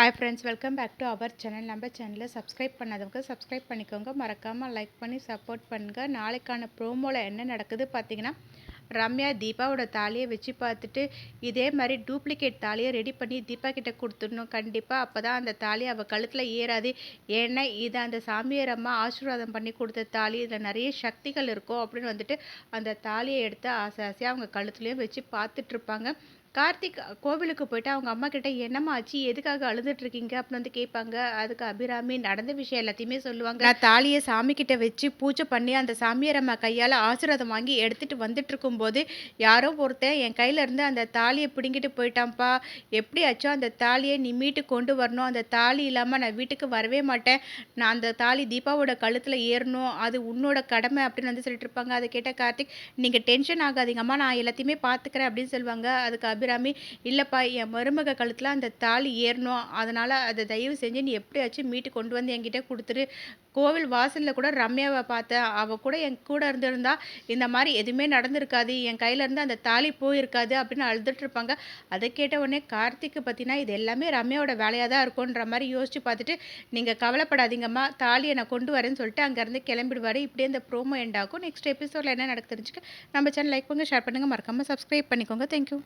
Hi friends welcome back to our channel நம்ம சேனலில் subscribe பண்ணாதவங்க சப்ஸ்கிரைப் பண்ணிக்கோங்க. மறக்காமல் லைக் பண்ணி சப்போர்ட் பண்ணுங்கள் நாளைக்கான ப்ரோமோவில் என்ன நடக்குது பார்த்தீங்கன்னா ரம்யா தீபாவோட தாலியை வச்சு பார்த்துட்டு இதே மாதிரி டூப்ளிகேட் தாலியை ரெடி பண்ணி தீபா கிட்ட கொடுத்துடணும். கண்டிப்பாக அப்போ தான் அந்த தாலி அவள் கழுத்தில் ஏறாது. ஏன்னா இதை அந்த சாமியார் அம்மா ஆசீர்வாதம் பண்ணி கொடுத்த தாலி. இதில் நிறைய சக்திகள் இருக்கும் அப்படின்னு வந்துட்டு அந்த தாலியை எடுத்து ஆசை ஆசையாக அவங்க கழுத்துலேயும் வச்சு பார்த்துட்ருப்பாங்க கார்த்திக் கோவிலுக்கு போயிட்டு அவங்க அம்மா கிட்ட என்னம்மா ஆச்சு எதுக்காக அழுதுட்டு இருக்கீங்க அப்படின்னு வந்து கேட்பாங்க. அதுக்கு அபிராமி நடந்த விஷயம் எல்லாத்தையுமே சொல்லுவாங்க. நான் தாலியை சாமி கிட்ட வச்சு பூஜை பண்ணி அந்த சாமியார் அம்மா கையால் ஆசீர்வாதம் வாங்கி எடுத்துட்டு வந்துட்டு இருக்கும்போது யாரோ ஒருத்தன் என் கையில இருந்து அந்த தாலியை பிடுங்கிட்டு போயிட்டான்ப்பா. எப்படியாச்சும் அந்த தாலியை நீ மீட்டு கொண்டு வரணும். அந்த தாலி இல்லாமல் நான் வீட்டுக்கு வரவே மாட்டேன். நான் அந்த தாலி தீபாவோட கழுத்தில் ஏறணும். அது உன்னோட கடமை அப்படின்னு வந்து சொல்லிட்டு இருப்பாங்க அதை கேட்ட கார்த்திக் நீங்கள் டென்ஷன் ஆகாதீங்கம்மா. நான் எல்லாத்தையுமே பார்த்துக்கிறேன் அப்படின்னு சொல்லுவாங்க. அதுக்கு அபிராமி இல்லைப்பா என் மருமக கழுத்தில் அந்த தாலி ஏறணும். அதனால் அதை தயவு செஞ்சு நீ எப்படியாச்சும் மீட்டு கொண்டு வந்து என்கிட்ட கொடுத்துரு. கோவில் வாசலில் கூட ரம்யாவை பார்த்தேன் அவள் கூட என் கூட இருந்திருந்தா இந்த மாதிரி எதுவுமே நடந்திருக்காது. என் கையிலேருந்து அந்த தாலி போயிருக்காது அப்படின்னு அழுதுட்ருப்பாங்க அதை கேட்ட உடனே கார்த்திக்கு பார்த்தீங்கன்னா இது எல்லாமே ரம்யாவோட வேலையாக தான் இருக்கும்ன்ற மாதிரி யோசிச்சு பார்த்துட்டு நீங்கள் கவலைப்படாதீங்கம்மா. தாலியை நான் கொண்டு வரேன்னு சொல்லிட்டு அங்கேருந்து கிளம்பிடுவார். இப்படியே இந்த ப்ரோமோ எண்ட் ஆகும். நெக்ஸ்ட் எபிசோடில் என்ன நடக்கு தெரிஞ்சுக்க நம்ம சேனல் லைக் பண்ணுங்கள் ஷேர் பண்ணுங்கள் மறக்காமல் சப்ஸ்கிரைப் பண்ணிக்கோங்க. தேங்க்யூ